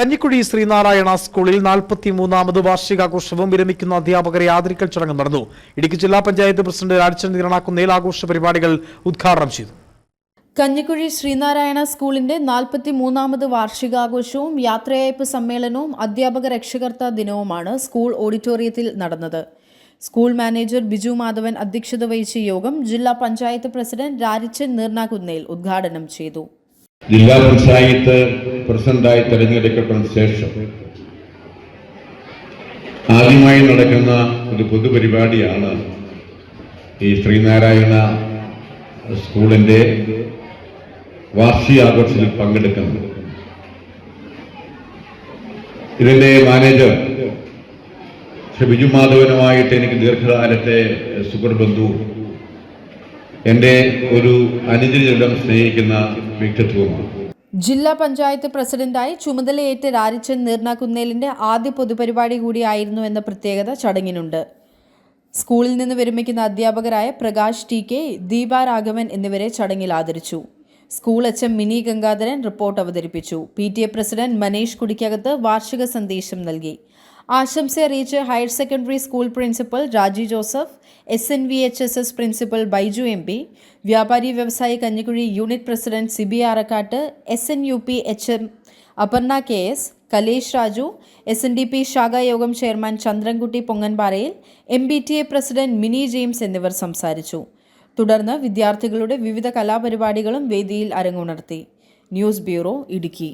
കഞ്ഞിക്കുഴി ശ്രീനാരായണ സ്കൂളിൽ നാൽപ്പത്തി മൂന്നാമത് വാർഷികാഘോഷവും വിരമിക്കുന്ന അധ്യാപകരെ ആദരിക്കൽ ചടങ്ങ് നടന്നു. ഇടുക്കി ജില്ലാ പഞ്ചായത്ത് പ്രസിഡന്റ് രാജചന്ദ്രൻ നീരണാക്കുന്നേൽ ആഘോഷ പരിപാടികൾ ഉദ്ഘാടനം ചെയ്തു. കഞ്ഞിക്കുഴി ശ്രീനാരായണ സ്കൂളിന്റെ നാൽപ്പത്തി മൂന്നാമത് വാർഷികാഘോഷവും യാത്രയയപ്പ് സമ്മേളനവും അധ്യാപക രക്ഷകർത്ത ദിനവുമാണ് സ്കൂൾ ഓഡിറ്റോറിയത്തിൽ നടന്നത്. സ്കൂൾ മാനേജർ ബിജു മാധവൻ അധ്യക്ഷത വഹിച്ച യോഗം ജില്ലാ പഞ്ചായത്ത് പ്രസിഡന്റ് രാരിച്ചൻ നീർനാകുന്നേൽ ഉദ്ഘാടനം ചെയ്തു. ജില്ലാ പഞ്ചായത്ത് പ്രസിഡന്റായി തെരഞ്ഞെടുക്കപ്പെട്ട ശേഷം ആദ്യമായി നടക്കുന്ന ഒരു പൊതുപരിപാടിയാണ് ഈ ശ്രീനാരായണ സ്കൂളിന്റെ വാർഷികാഘോഷത്തിൽ പങ്കെടുക്കുന്നത്. ഇതിന്റെ മാനേജർ ശ്രീ ബിജു മാധവനുമായിട്ട് എനിക്ക് ദീർഘകാലത്തെ സുഹൃബന്ധു എന്റെ ഒരു അനുജനം സ്നേഹിക്കുന്ന വ്യക്തിത്വമാണ് ജില്ലാ പഞ്ചായത്ത് പ്രസിഡന്റായി ചുമതലയേറ്റ രാരിച്ചൻ നീർനാക്കുന്നേലിന്റെ ആദ്യ പൊതുപരിപാടി കൂടിയായിരുന്നു എന്ന പ്രത്യേകത ചടങ്ങിനുണ്ട്. സ്കൂളിൽ നിന്ന് വിരമിക്കുന്ന അധ്യാപകരായ പ്രകാശ് ടി കെ ദീപ രാഘവൻ എന്നിവരെ ചടങ്ങിൽ ആദരിച്ചു. School M Mini Gangadharan report അവതരിപ്പിച്ചു. P T A president Maneesh കുടിക്കകത്ത് വാർഷിക സന്ദേശം നൽകി. ആശംസ അറിയിച്ച് higher secondary school principal Raji Joseph S N V H S S principal Baiju M P വ്യാപാരി വ്യവസായി Kanjikuzhi unit president Sibi Arakkattu S N U P H M Aparna K S Kalesh Raju S N D P ശാഖായോഗം chairman Chandrankutty പൊങ്ങൻപാറയിൽ M B T A president Mini James എന്നിവർ സംസാരിച്ചു. തുടർന്ന് വിദ്യാർത്ഥികളുടെ വിവിധ കലാപരിപാടികളും വേദിയിൽ അരങ്ങുണർത്തി. News bureau Idukki.